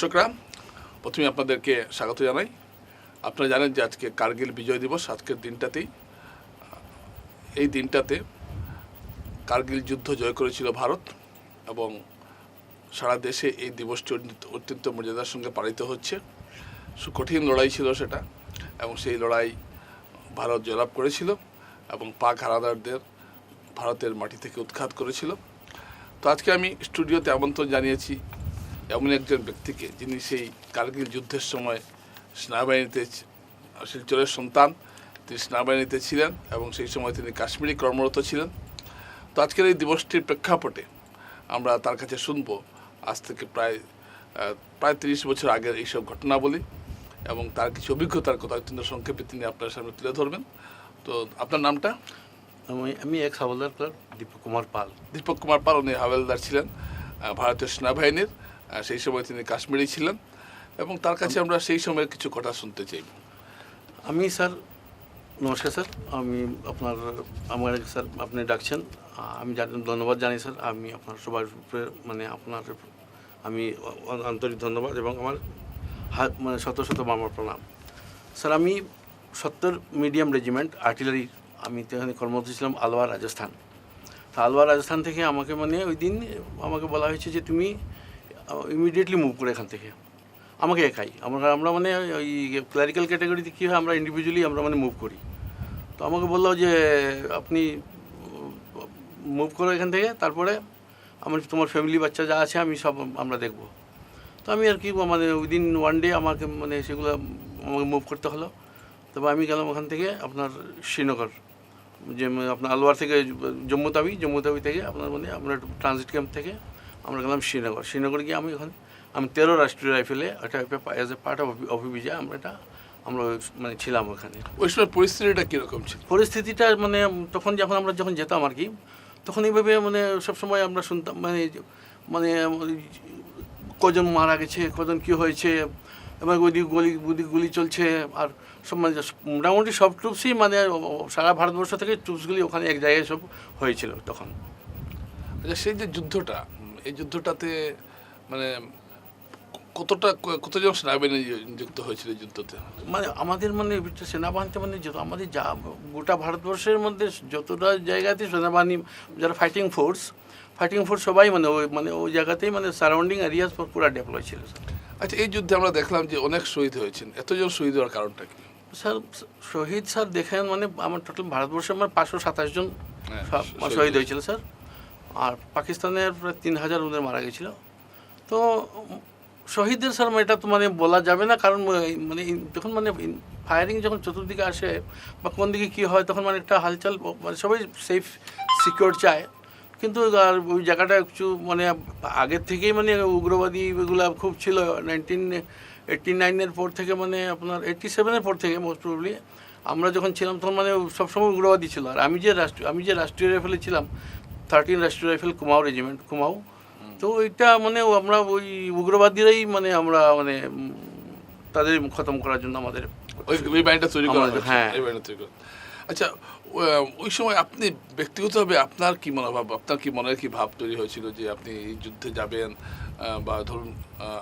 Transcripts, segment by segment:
দর্শকরা, প্রথমে আপনাদেরকে স্বাগত জানাই। আপনারা জানেন যে আজকে কার্গিল বিজয় দিবস, আজকের দিনটাতেই এই দিনটাতে কার্গিল যুদ্ধ জয় করেছিল ভারত এবং সারা দেশে এই দিবসটি অত্যন্ত- মর্যাদার সঙ্গে পালিত হচ্ছে। কঠিন লড়াই ছিল সেটা এবং সেই লড়াই ভারত জয়লাভ করেছিল এবং পাক হারাদারদের ভারতের মাটি থেকে উৎখাত করেছিল। তো আজকে আমি স্টুডিওতে আমন্ত্রণ জানিয়েছি এমন একজন ব্যক্তিকে যিনি সেই কার্গিল যুদ্ধের সময় সেনাবাহিনীতে শিলচরের সন্তান তিনি সেনাবাহিনীতে ছিলেন এবং সেই সময় তিনি কাশ্মীরি কর্মরত ছিলেন। তো আজকের এই দিবসটির প্রেক্ষাপটে আমরা তার কাছে শুনব আজ থেকে প্রায় প্রায় তিরিশ বছর আগের এইসব ঘটনাবলী এবং তার কিছু অভিজ্ঞতার কথা অত্যন্ত সংক্ষেপে তিনি আপনার সামনে তুলে ধরবেন। তো আপনার নামটা? আমি আমি এক হাওলদার দীপক কুমার পাল। দীপক কুমার পাল উনি হাওলদার ছিলেন ভারতীয় সেনাবাহিনীর। সেই সময় তিনি কাশ্মীরে ছিলেন এবং তার কাছে আমরা সেই সময়ের কিছু কথা শুনতে চাইব আমি স্যার নমস্কার স্যার আমি আপনার আমার স্যার আপনি ডাকছেন। আমি ধন্যবাদ জানি স্যার আমি আপনার সবার উপরে মানে আপনার আমি আন্তরিক ধন্যবাদ এবং আমার হাত মানে শত শত আমার প্রণাম। স্যার আমি সত্তর মিডিয়াম রেজিমেন্ট আর্টিলারি আমি এখানে কর্মরত ছিলাম আলওয়া রাজস্থান। তা আলওয়া রাজস্থান থেকে আমাকে মানে ওই দিন আমাকে বলা হয়েছে যে তুমি ইমিডিয়েটলি মুভ করে এখান থেকে। আমাকে একাই। আমরা আমরা মানে ওই ক্লারিক্যাল ক্যাটাগরিতে কী হয়, আমরা ইন্ডিভিজুয়ালি আমরা মানে মুভ করি। তো আমাকে বলল যে, আপনি মুভ করো এখান থেকে। তারপরে আমার তোমার ফ্যামিলি বাচ্চা যা আছে, আমি সব আমরা দেখব। তো আমি আর কি মানে উইদিন ওয়ান ডে আমাকে মানে সেগুলো আমাকে মুভ করতে হলো। তবে আমি গেলাম ওখান থেকে আপনার শ্রীনগর। যে, আপনার আলোয়ার থেকে জম্মু তাবি জম্মু তাবি থেকে আপনার মানে আপনার ট্রানজিট ক্যাম্প থেকে আমরা গেলাম শ্রীনগর। শ্রীনগর গিয়ে আমি ওখানে আমি তেরো রাষ্ট্রীয় রাইফেলে একটা অ্যাজ এ পার্ট অফ অভিবিজয় আমরা এটা আমরা মানে ছিলাম ওখানে। ওই সময় পরিস্থিতিটা কীরকম ছিল? পরিস্থিতিটা মানে তখন যখন আমরা যখন যেতাম আর কি তখন এইভাবে মানে সবসময় আমরা শুনতাম মানে মানে ওই কজন মারা গেছে কজন কী হয়েছে এবং ওইদিক গলি ওদিক গুলি চলছে আর সব মানে মোটামুটি সব ট্রুপসই মানে সারা ভারতবর্ষ থেকে ট্রুপসগুলি ওখানে এক জায়গায় সব হয়েছিল তখন। আচ্ছা সেই যে যুদ্ধটা এই যুদ্ধটাতে মানে কতটা কতজন সেনাবাহিনী যুক্ত হয়েছিল এই যুদ্ধতে? মানে আমাদের মানে সেনাবাহিনীতে মানে যত আমাদের যা গোটা ভারতবর্ষের মধ্যে যতটা জায়গাতে সেনাবাহিনী যারা ফাইটিং ফোর্স ফাইটিং ফোর্স সবাই মানে ওই মানে ওই জায়গাতেই মানে সারাউন্ডিং এরিয়াস পুরো ডেভেলপ ছিল আচ্ছা এই যুদ্ধে আমরা দেখলাম যে অনেক শহীদ হয়েছেন। এতজন শহীদ হওয়ার কারণটা কি? স্যার শহীদ স্যার দেখেন মানে আমার টোটাল ভারতবর্ষে আমার পাঁচশো সাতাশ জন হ্যাঁ, শহীদ হয়েছিল স্যার। আর পাকিস্তানের প্রায় তিন হাজার ওদের মারা গেছিল। তো শহীদদের স্যার এটা তো মানে বলা যাবে না, কারণ মানে যখন মানে ফায়ারিং যখন চতুর্দিকে আসে বা কোন দিকে কী হয়, তখন মানে একটা হালচাল মানে সবাই সেফ সিকিউর চায়। কিন্তু আর ওই জায়গাটা একটু মানে আগের থেকেই মানে উগ্রবাদী এগুলো খুব ছিল। নাইনটিন এইটটি নাইনের পর থেকে মানে আপনার এইটটি সেভেনের পর থেকে মোস্ট প্রবলি আমরা যখন ছিলাম, তখন মানে সবসময় উগ্রবাদী ছিল। আর আমি যে রাষ্ট্রীয় আমি যে রাষ্ট্রীয় রাইফেলে ছিলাম থার্টিন রাষ্ট্রীয় রাইফেল কুমাও রেজিমেন্ট কুমাও তো ওইটা মানে আমরা ওই উগ্রবাদীরাই মানে আমরা মানে তাদের খতম করার জন্য আমাদের ওই বাহিনীটা তৈরি করা হ্যাঁ। আচ্ছা ওই সময় আপনি ব্যক্তিগতভাবে আপনার কি মনোভাব আপনার কি মনের কি ভাব তৈরি হয়েছিল যে আপনি এই যুদ্ধে যাবেন বা ধরুন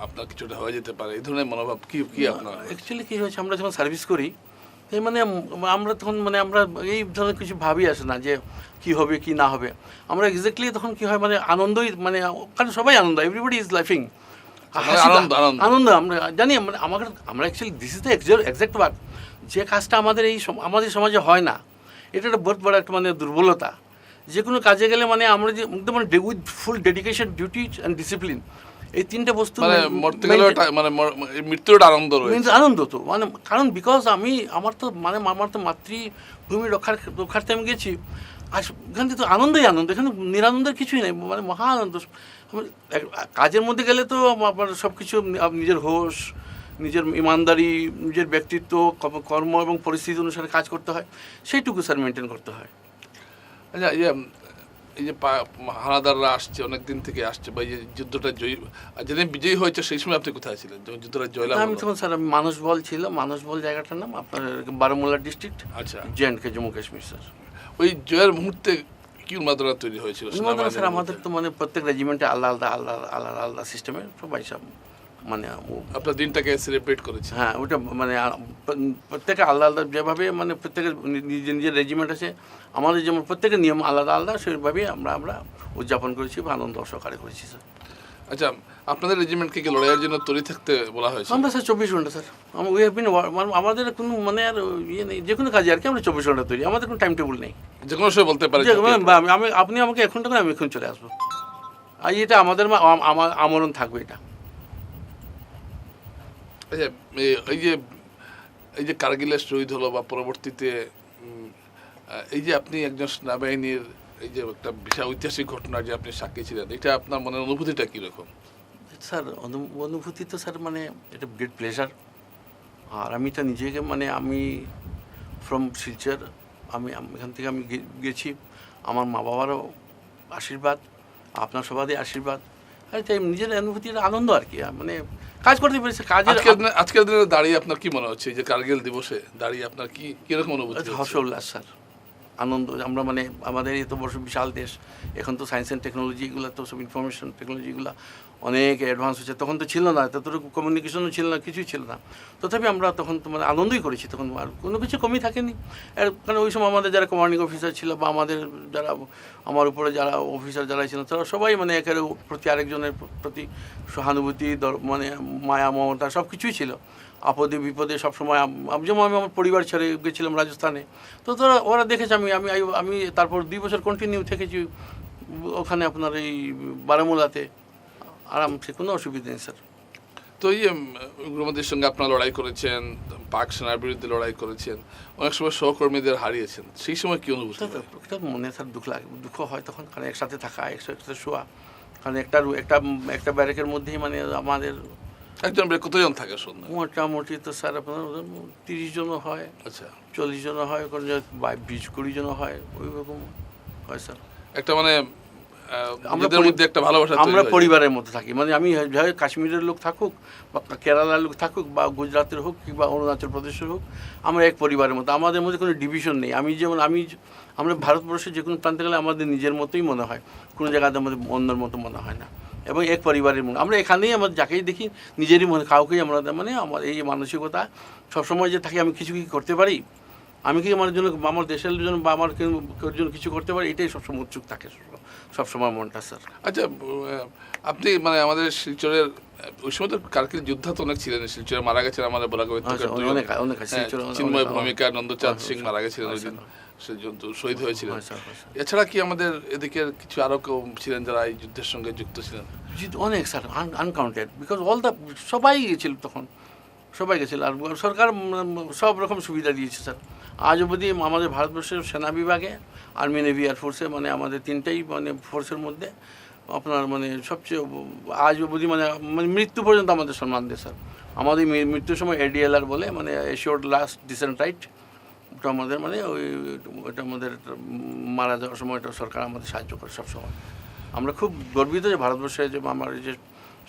আপনার কিছুটা হয়ে যেতে পারে এই ধরনের মনোভাব কি কি আপনার? অ্যাকচুয়ালি কী হয়েছে আমরা যখন সার্ভিস করি এই মানে আমরা তখন মানে আমরা এই ধরনের কিছু ভাবি আসে না যে কি হবে কি না হবে। আমরা এক্স্যাক্টলি তখন কি হয় মানে আনন্দই মানে কারণ সবাই আনন্দ এভরিবডি ইজ লাইফিং আনন্দ, আমরা জানি মানে আমাদের আমরা actually this is the exact word যে কাজটা আমাদের এই আমাদের সমাজে হয় না এটা একটা বহুত বড় একটা মানে দুর্বলতা। যে কোনো কাজে গেলে মানে আমরা যে একদম মানে with full dedication duty and discipline এই তিনটে বস্তু মানে মরতে গেলেও মানে মৃত্যুর আনন্দ রয়েছে। আনন্দ তো মানে কারণ বিকজ আমি আমার তো মানে আমার তো মাতৃভূমি রক্ষার রক্ষার্থে আমি গেছি। আর এখান থেকে তো আনন্দই আনন্দ এখানে নিরানন্দের কিছুই নেই মানে মহা আনন্দ। কাজের মধ্যে গেলে তো আমার সব কিছু নিজের হোশ নিজের ইমানদারি নিজের ব্যক্তিত্ব কর্ম- এবং পরিস্থিতি অনুসারে কাজ করতে হয়। সেইটুকু স্যার মেনটেন করতে হয়। আচ্ছা এই যে, উম, এই যে হানাদাররা আসছে অনেক দিন থেকে আসছে বা এই যে যুদ্ধটা জয়ী আর যেদিন বিজয়ী হয়েছে সেই সময় আপনি কোথায় ছিলেন? যখন যুদ্ধটা জয়লাভ আমি তখন স্যার মানসবল মানুষ বল ছিল মানুষ বল জায়গাটার নাম আপনার বারামুল্লা ডিস্ট্রিক্ট আচ্ছা। J and K Jammu Kashmir sir. ওই জয়ের মুহূর্তে কি উন্মাদনা তৈরি হয়েছিল? স্যার আমাদের তো মানে প্রত্যেক রেজিমেন্টে আলাদা আলাদা আলাদা আলাদা আলাদা সিস্টেমের সবাই সব মানে আপনার দিনটাকে সেলিব্রেট করেছেন হ্যাঁ ওটা মানে প্রত্যেকে আলাদা আলাদা যেভাবে মানে প্রত্যেকের নিজের নিজের রেজিমেন্ট আছে আমাদের যেমন প্রত্যেকের নিয়ম আলাদা আলাদা সেভাবেই আমরা আমরা উদযাপন করেছি বা আনন্দ সহকারে করেছি স্যার। আচ্ছা আপনাদের রেজিমেন্টকে কি লড়াইয়ের জন্য তৈরি থাকতে বলা হয়েছে? আমরা স্যার চব্বিশ ঘণ্টা স্যার। আমরা উই হ্যাভ বিন আমাদের কোনো মানে আর ইয়ে নেই যে কোনো কাজে আর কি আমরা চব্বিশ ঘণ্টা তৈরি আমাদের কোনো টাইম টেবিল নেই। যে কোনো সময় বলতে পারে আমি আপনি আমাকে এখন টাকা আমি এখন চলে আসব। আর এটা আমাদের আমরণ থাকবে এটা। এই যে এই যে কার্গিলের শহীদ হলো বা পরবর্তীতে এই যে আপনি একজন সেনাবাহিনীর এই যে একটা বিশাল ঐতিহাসিক ঘটনা যে আপনি সাক্ষী ছিলেন, এটা আপনার মনের অনুভূতিটা কীরকম? স্যার অনুভূতি তো স্যার মানে এটা গ্রেট প্লেজার আর আমি তো নিজেকে মানে আমি ফ্রম শিলচর আমি এখান থেকে আমি গেছি। আমার মা বাবারও আশীর্বাদ, আপনার সবারই আশীর্বাদ। আর তাই নিজের অনুভূতি আনন্দ আর কি মানে কাজ করতে পেরেছে কাজের আজকের দিনে আজকের দিনে দাঁড়িয়ে আপনার কি মনে হচ্ছে যে কার্গিল দিবসে দাঁড়িয়ে আপনার কি কীরকম অনুভূতি হচ্ছে? হর্ষ উল্লাস স্যার আনন্দ আমরা মানে আমাদের এত বড় বিশাল দেশ এখন তো সায়েন্স অ্যান্ড টেকনোলজিগুলো তো সব ইনফরমেশন টেকনোলজিগুলো অনেক অ্যাডভান্স হচ্ছে তখন তো ছিল না ততটুকু কমিউনিকেশনও ছিল না, কিছুই ছিল না। তথাপি আমরা তখন তো মানে আনন্দই করেছি, তখন আর কোনো কিছু কমই থাকেনি। আর কারণ ওই সময় আমাদের যারা কমান্ডিং অফিসার ছিল বা আমাদের যারা, আমার উপরে যারা অফিসার যারা ছিলেন তারা সবাই মানে একের প্রতি আরেকজনের প্রতি সহানুভূতি মানে মায়া, মমতা সব কিছুই ছিল। আপদে বিপদে সবসময় যেমন আমি আমার পরিবার ছেড়ে গেছিলাম রাজস্থানে, তো তারা, ওরা দেখেছে আমি আমি আমি তারপর দুই বছর কন্টিনিউ থেকেছি ওখানে আপনার এই বারামুলাতে। আরামসে কোনো অসুবিধা নেই স্যার। তো ইয়ে উগ্রবাদের সঙ্গে আপনার লড়াই করেছেন পাক সেনার বিরুদ্ধে লড়াই করেছেন অনেক সময় সহকর্মীদের হারিয়েছেন সেই সময় কি অনুভূতি একটা মনে স্যার দুঃখ লাগে দুঃখ হয় তখন কারণ একসাথে থাকা একসাথে শোয়া কারণ একটা একটা একটা ব্যারেকের মধ্যেই মানে আমাদের একজন কতজন থাকে সন্ধ্যা মোটামুটি তো স্যার আপনার তিরিশ জনও হয় আচ্ছা। চল্লিশ জনও হয় কোনো বিশ কুড়ি জনও হয় ওই রকম হয় স্যার। একটা মানে আমরা আমাদের মধ্যে একটা ভালোবাসা আমরা পরিবারের মধ্যে থাকি। মানে আমি কাশ্মীরের লোক থাকুক বা কেরালার লোক থাকুক বা গুজরাটের হোক কিংবা অরুণাচল প্রদেশের হোক আমরা এক পরিবারের মতো আমাদের মধ্যে কোনো ডিভিশন নেই। আমি যেমন আমি আমরা ভারতবর্ষের যে কোনো প্রান্তে গেলে আমাদের নিজের মতোই মনে হয়। কোনো জায়গাতে আমাদের অন্যর মতো মনে হয় না। এবং এক পরিবারের মনে আমরা এখানেই আমাদের যাকেই দেখি নিজেরই মনে কাউকেই আমরা মানে আমার এই মানসিকতা সবসময় যে থাকি আমি কিছু কি করতে পারি? আমি কি আমার জন্য আমার দেশের জন্য বা আমার জন্য কিছু করতে পারি? এটাই সবসময় উৎসুক থাকে সবসময় মনটা স্যার। আচ্ছা আপনি মানে আমাদের শিলচরের ওই সময় তো কার্কিল যোদ্ধা তো অনেক ছিলেন শিলচরে মারা গেছেন আমাদের বলা শিলচরে অনেক- চিন্ময় ভূমিকা নন্দচাঁদ সিং মারা গেছিলেন ওই দিন। শহীদ হয়েছিলেন। স্যার, এছাড়া কি আমাদের এদিকে কিছু আরও কেউ ছিলেন যারা এই যুদ্ধের সঙ্গে যুক্ত ছিলেন? অনেক sir uncounted because all the সবাই গেছিল তখন। সবাই গেছিল আর সরকার সব রকম সুবিধা দিয়েছে স্যার। আজ অবধি আমাদের ভারতবর্ষের সেনা বিভাগে আর্মি নেভি এয়ারফোর্সে মানে আমাদের তিনটেই মানে ফোর্সের মধ্যে আপনার মানে সবচেয়ে আজ অবধি মানে মানে মৃত্যু পর্যন্ত আমাদের সম্মান দেয় স্যার আমাদের মৃত্যুর সময় এডিএলআর বলে মানে এশিওর লাস্ট ডিসেন্ট রাইট ওটা আমাদের মানে ওই ওটা আমাদের মারা যাওয়ার সময় এটা সরকার আমাদের সাহায্য করে সবসময়। আমরা খুব গর্বিত যে ভারতবর্ষে যে আমার যে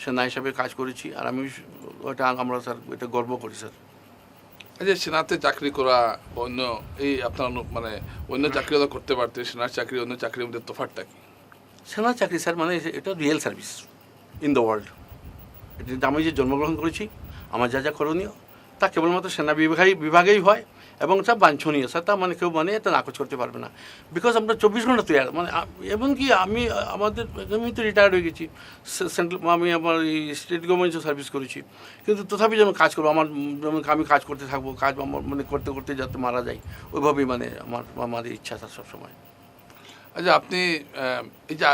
সেনা হিসাবে কাজ করেছি, আর আমি ওটা আমরা স্যার এটা গর্ব করি স্যার যে সেনাতে চাকরি করা অন্য এই আপনার মানে অন্য চাকরি করতে পারতে, সেনার চাকরি, অন্য চাকরির মধ্যে তোফারটা কি? সেনার চাকরি, স্যার মানে এটা real service in the world. আমি যে জন্মগ্রহণ করেছি, আমার যা যা করণীয়, তা কেবলমাত্র সেনা বিভাগেই বিভাগেই হয়। এবং তা বাঞ্ছনীয়। স্যার তা মানে কেউ মানে এটা নাকচ করতে পারবে না। বিকজ আমরা চব্বিশ ঘণ্টা তৈরি মানে এমনকি আমি আমাদের, আমি তো রিটায়ার্ড হয়ে গেছি। সেন্ট্রাল আমি আমার এই স্টেট গভর্নমেন্টও সার্ভিস করেছি। কিন্তু তথাপি যেন কাজ করব, আমার, যেমন আমি কাজ করতে থাকব, কাজ আমার মানে করতে করতে যাতে মারা যায়, ওইভাবেই মানে আমার আমাদের ইচ্ছা স্যার সবসময়। আচ্ছা আপনি এই যে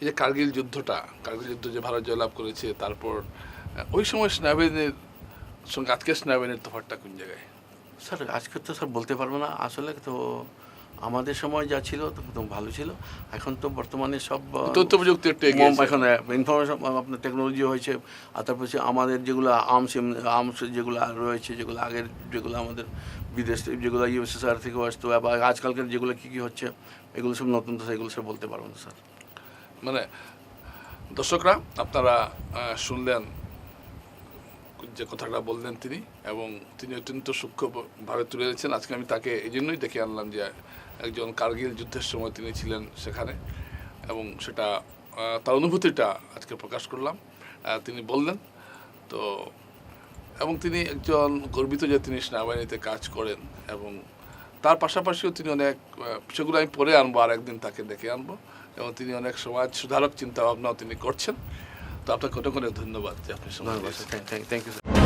এই যে কার্গিল যুদ্ধটা, কার্গিল যুদ্ধ যে ভারত জয়লাভ করেছে, তারপর ওই সময় সেনাবাহিনীর সঙ্গে আজকের সেনাবাহিনীর তোফারটা কোন জায়গায়? স্যার আজকে তো স্যার বলতে পারব না। আসলে তো আমাদের সময় যা ছিল তো তো ভালো ছিল। এখন তো বর্তমানে সব তথ্য প্রযুক্তি এখন ইনফরমেশন আপনার টেকনোলজি হয়েছে আর তারপর আমাদের যেগুলো আর্মস আর্মস যেগুলো রয়েছে যেগুলো আগের যেগুলো আমাদের বিদেশ যেগুলো ইউএসএসআর থেকে আসতো বা আজকালকার যেগুলো কী কী হচ্ছে এগুলো সব নতুন তো সেগুলো সব বলতে পারব না স্যার। মানে দর্শকরা আপনারা শুনলেন যে কথাটা বললেন তিনি, এবং তিনি অত্যন্ত সূক্ষ্মভাবে তুলে দিয়েছেন আজকে আমি তাকে এই জন্যই দেখে আনলাম যে, একজন কার্গিল যুদ্ধের সময় তিনি ছিলেন সেখানে, এবং সেটা তার অনুভূতিটা আজকে প্রকাশ করলাম। তিনি বললেন, তো, এবং তিনি একজন গর্বিত যে তিনি সেনাবাহিনীতে কাজ করেন, এবং তার পাশাপাশিও তিনি অনেক সেগুলো আমি পরে আনব আর একদিন তাকে দেখে আনব। এবং তিনি অনেক সমাজ সুধারক চিন্তাভাবনাও তিনি করছেন। তো আপনাকে অনেক অনেক ধন্যবাদ আপনি সময় থ্যাংক ইউ স্যার